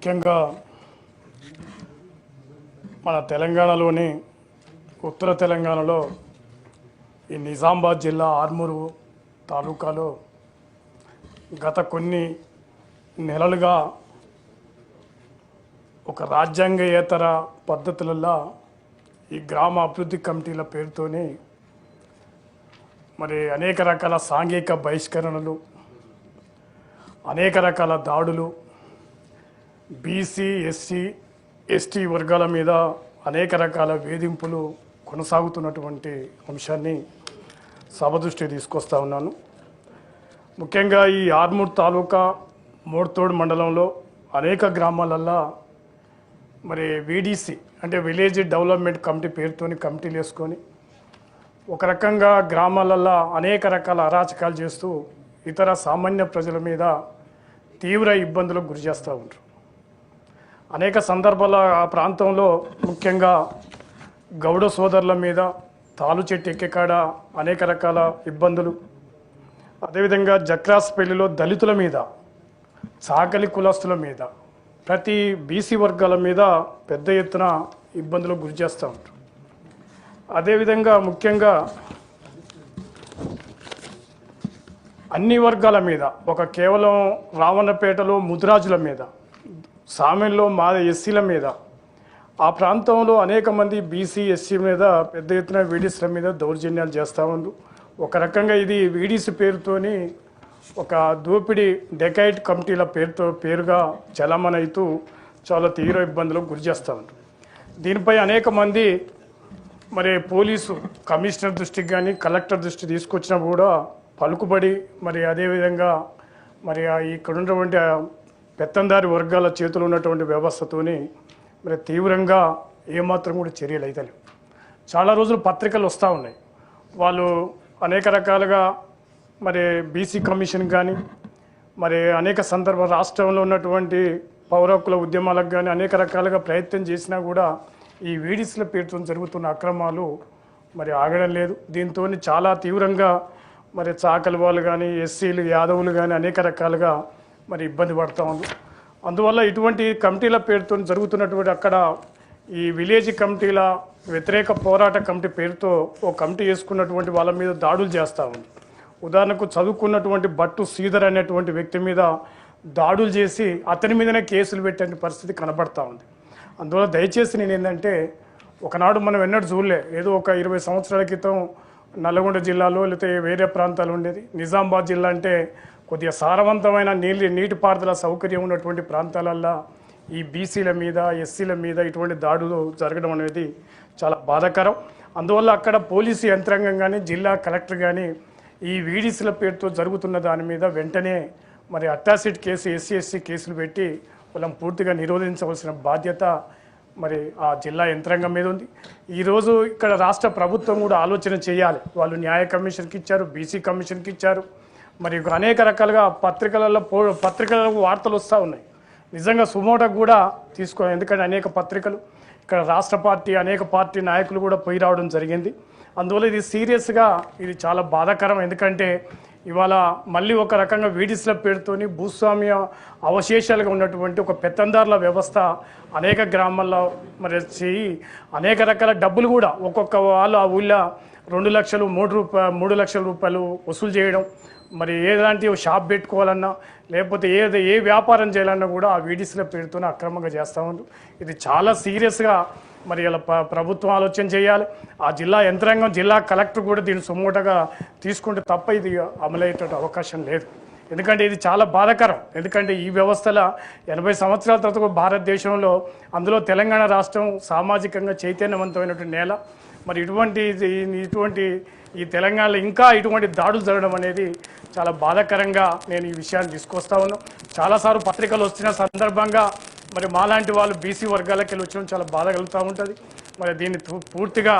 ముఖ్యంగా మన తెలంగాణలోని ఉత్తర తెలంగాణలో ఈ నిజామాబాద్ జిల్లా ఆర్మూరు తాలూకాలో గత కొన్ని నెలలుగా ఒక రాజ్యాంగేతర పద్ధతులలో ఈ గ్రామ అభివృద్ధి కమిటీల పేరుతోని మరి అనేక రకాల సాంఘిక బహిష్కరణలు అనేక రకాల దాడులు బీసీ ఎస్సీ ఎస్టీ వర్గాల మీద అనేక రకాల వేధింపులు కొనసాగుతున్నటువంటి అంశాన్ని సభ దృష్టికి తీసుకొస్తా ఉన్నాను. ముఖ్యంగా ఈ ఆర్మూర్ తాలూకా మోడ్తోడ్ మండలంలో అనేక గ్రామాలల్లో మరి వీడీసీ అంటే విలేజ్ డెవలప్మెంట్ కమిటీ పేరుతోని కమిటీలు వేసుకొని ఒక రకంగా గ్రామాలల్లో అనేక రకాల అరాచకాలు చేస్తూ ఇతర సామాన్య ప్రజల మీద తీవ్ర ఇబ్బందులకు గురి చేస్తూ ఉంటారు అనేక సందర్భాల ఆ ప్రాంతంలో ముఖ్యంగా గౌడ సోదరుల మీద తాలు చెట్టు ఎక్కేకాడ అనేక రకాల ఇబ్బందులు. అదేవిధంగా జక్రాస్ పెళ్ళిలో దళితుల మీద చాకలి కులస్తుల మీద ప్రతి బీసీ వర్గాల మీద పెద్ద ఎత్తున ఇబ్బందులకు గురి చేస్తూ ఉంటారు. అదేవిధంగా ముఖ్యంగా అన్ని వర్గాల మీద ఒక కేవలం రావణపేటలో ముదిరాజుల మీద సామెల్లో మా ఎస్సీల మీద. ఆ ప్రాంతంలో అనేక మంది బీసీ ఎస్సీ మీద పెద్ద ఎత్తున వీడీసీల మీద దౌర్జన్యాలు చేస్తూ ఉండు ఒక రకంగా ఇది వీడీసీ పేరుతోని ఒక దోపిడీ డెకైట్ కమిటీల పేరుతో పేరుగా చలామణి అవుతూ చాలా తీవ్ర ఇబ్బందులకు గురి చేస్తూ ఉంటారు దీనిపై అనేక మంది మరి పోలీసు కమిషనర్ దృష్టికి కానీ కలెక్టర్ దృష్టి తీసుకొచ్చినా కూడా పలుకుబడి మరి అదేవిధంగా మరి ఇక్కడ ఉన్నటువంటి పెత్తందారి వర్గాల చేతులు ఉన్నటువంటి వ్యవస్థతోని మరి తీవ్రంగా ఏమాత్రం కూడా చర్యలు అవుతలేవు చాలా రోజులు పత్రికలు వస్తూ ఉన్నాయి. వాళ్ళు అనేక రకాలుగా మరి బీసీ కమిషన్ కానీ మరి అనేక సందర్భ రాష్ట్రంలో ఉన్నటువంటి పౌర హక్కుల ఉద్యమాలకు కానీ అనేక రకాలుగా ప్రయత్నం చేసినా కూడా ఈ వీడిస్ల పేరుతో జరుగుతున్న అక్రమాలు మరి ఆగడం లేదు. దీంతో చాలా తీవ్రంగా మరి చాకలి వాళ్ళు కానీ ఎస్సీలు యాదవులు కానీ అనేక రకాలుగా మరి ఇబ్బంది పడుతూ ఉంది. అందువల్ల ఇటువంటి కమిటీల పేరుతో జరుగుతున్నటువంటి అక్కడ ఈ విలేజ్ కమిటీల వ్యతిరేక పోరాట కమిటీ పేరుతో ఓ కమిటీ వేసుకున్నటువంటి వాళ్ళ మీద దాడులు చేస్తూ ఉంది. ఉదాహరణకు చదువుకున్నటువంటి బట్టు శ్రీధర్ అనేటువంటి వ్యక్తి మీద దాడులు చేసి అతని మీదనే కేసులు పెట్టే పరిస్థితి కనబడతా ఉంది. అందువల్ల దయచేసి నేను ఏంటంటే ఒకనాడు మనం ఎన్నడూ చూడలే. ఏదో ఒక ఇరవై సంవత్సరాల క్రితం నల్గొండ జిల్లాలో లేకపోతే వేరే ప్రాంతాలు ఉండేది. నిజామాబాద్ జిల్లా అంటే కొద్దిగా సారవంతమైన నీళ్ళు నీటిపారుదల సౌకర్యం ఉన్నటువంటి ప్రాంతాలల్లో ఈ బీసీల మీద ఎస్సీల మీద ఇటువంటి దాడులు జరగడం అనేది చాలా బాధాకరం. అందువల్ల అక్కడ పోలీసు యంత్రాంగం కానీ జిల్లా కలెక్టర్ కానీ ఈ వీడీసీల పేరుతో జరుగుతున్న దాని మీద వెంటనే మరి అట్టాసిడ్ కేసు ఎస్సీ ఎస్సీ కేసులు పెట్టి వాళ్ళని పూర్తిగా నిరోధించవలసిన బాధ్యత మరి ఆ జిల్లా యంత్రాంగం మీద ఉంది. ఈరోజు ఇక్కడ రాష్ట్ర ప్రభుత్వం కూడా ఆలోచన చేయాలి. వాళ్ళు న్యాయ కమిషన్కి ఇచ్చారు బీసీ కమిషన్కి ఇచ్చారు. మరి అనేక రకాలుగా పత్రికలలో పో పత్రికలకు వార్తలు వస్తూ ఉన్నాయి. నిజంగా సుమోటకు కూడా తీసుకో ఎందుకంటే అనేక పత్రికలు ఇక్కడ రాష్ట్ర పార్టీ అనేక పార్టీ నాయకులు కూడా పోయి రావడం జరిగింది. అందువల్ల ఇది సీరియస్గా ఇది చాలా బాధాకరం. ఎందుకంటే ఇవాళ మళ్ళీ ఒక రకంగా వీడిస్ల పేరుతోని భూస్వామ్య అవశేషాలుగా ఉన్నటువంటి ఒక పెత్తందారుల వ్యవస్థ అనేక గ్రామాల్లో మరి చేయి అనేక రకాల డబ్బులు కూడా ఒక్కొక్క వాళ్ళు ఆ ఊళ్ళో రెండు లక్షలు మూడు రూపా మూడు లక్షల రూపాయలు వసూలు చేయడం మరి ఏలాంటి షాప్ పెట్టుకోవాలన్నా లేకపోతే ఏది ఏ వ్యాపారం చేయాలన్నా కూడా ఆ వీడిస్ల పేరుతోనే అక్రమంగా చేస్తూ ఉన్నారు ఇది చాలా సీరియస్గా మరి ఇలా ప్రభుత్వం ఆలోచన చేయాలి. ఆ జిల్లా యంత్రాంగం జిల్లా కలెక్టర్ కూడా దీన్ని సుమూటగా తీసుకుంటే తప్ప ఇది అమలయ్యేట అవకాశం లేదు. ఎందుకంటే ఇది చాలా బాధాకరం. ఎందుకంటే ఈ వ్యవస్థల ఎనభై సంవత్సరాల తర్వాత భారతదేశంలో అందులో తెలంగాణ రాష్ట్రం సామాజికంగా చైతన్యవంతమైనటువంటి నేల. మరి ఇటువంటి ఇది- ఇటువంటి ఈ తెలంగాణలో ఇంకా ఇటువంటి దాడులు జరగడం అనేది చాలా బాధాకరంగా నేను ఈ విషయాన్ని తీసుకొస్తా ఉన్నాను చాలాసార్లు పత్రికలు వచ్చిన సందర్భంగా మరి మాలాంటి వాళ్ళు బీసీ వర్గాలకి వెళ్ళి వచ్చడం చాలా బాధ కలుగుతూ ఉంటుంది. మరి దీన్ని పూర్తిగా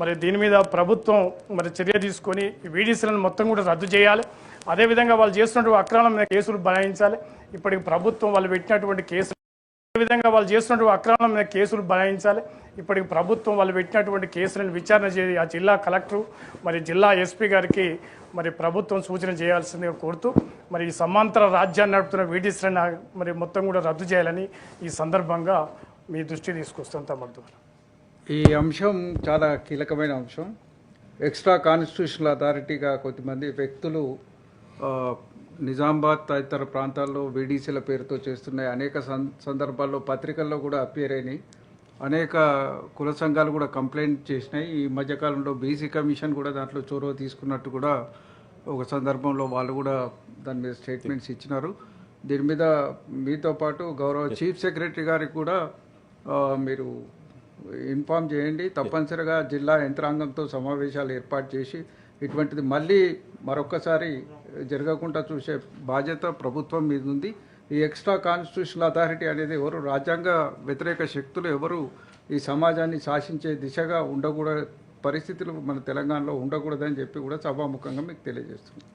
మరి దీని మీద ప్రభుత్వం మరి చర్య తీసుకొని ఈ వీడీసీలను మొత్తం కూడా రద్దు చేయాలి. అదేవిధంగా వాళ్ళు చేస్తున్నటువంటి అక్రమాల మీద కేసులు బనాయించాలి. ఇప్పటికి ప్రభుత్వం వాళ్ళు పెట్టినటువంటి కేసులు అదేవిధంగా వాళ్ళు చేస్తున్నటువంటి అక్రమాల మీద కేసులు బలాయించాలి ఇప్పటికి ప్రభుత్వం వాళ్ళు పెట్టినటువంటి కేసులను విచారణ చేసి ఆ జిల్లా కలెక్టర్ మరి జిల్లా ఎస్పీ గారికి మరి ప్రభుత్వం సూచన చేయాల్సిందిగా కోరుతూ మరి ఈ సమాంతర రాజ్యాన్ని నడుపుతున్న వీడిస్లను మరి మొత్తం కూడా రద్దు చేయాలని ఈ సందర్భంగా మీ దృష్టి తీసుకొస్తాం తమ ఈ అంశం చాలా కీలకమైన అంశం. ఎక్స్ట్రా కాన్స్టిట్యూషనల్ అథారిటీగా కొద్దిమంది వ్యక్తులు నిజామాబాద్ తదితర ప్రాంతాల్లో వీడీసీల పేరుతో చేస్తున్నాయి అనేక సం- సందర్భాల్లో పత్రికల్లో కూడా అపేర్ అయినాయి. అనేక కుల సంఘాలు కూడా కంప్లైంట్ చేసినాయి. ఈ మధ్యకాలంలో బీసీ కమిషన్ కూడా దాంట్లో చొరవ తీసుకున్నట్టు కూడా ఒక సందర్భంలో వాళ్ళు కూడా దాని మీద స్టేట్మెంట్స్ ఇచ్చినారు. దీని మీద మీతో పాటు గౌరవ చీఫ్ సెక్రటరీ గారికి కూడా మీరు ఇన్ఫామ్ చేయండి. తప్పనిసరిగా జిల్లా యంత్రాంగంతో సమావేశాలు ఏర్పాటు చేసి ఇటువంటిది మళ్ళీ మరొకసారి జరగకుండా చూసే బాధ్యత ప్రభుత్వం మీద ఉంది. ఈ ఎక్స్ట్రా కాన్స్టిట్యూషనల్ అథారిటీ అనేది ఎవరు రాజ్యాంగ వ్యతిరేక శక్తులు ఎవరు ఈ సమాజాన్ని శాసించే దిశగా ఉండకూడదు పరిస్థితులు మన తెలంగాణలో ఉండకూడదని చెప్పి కూడా సభాముఖంగా మీకు తెలియజేస్తున్నాం.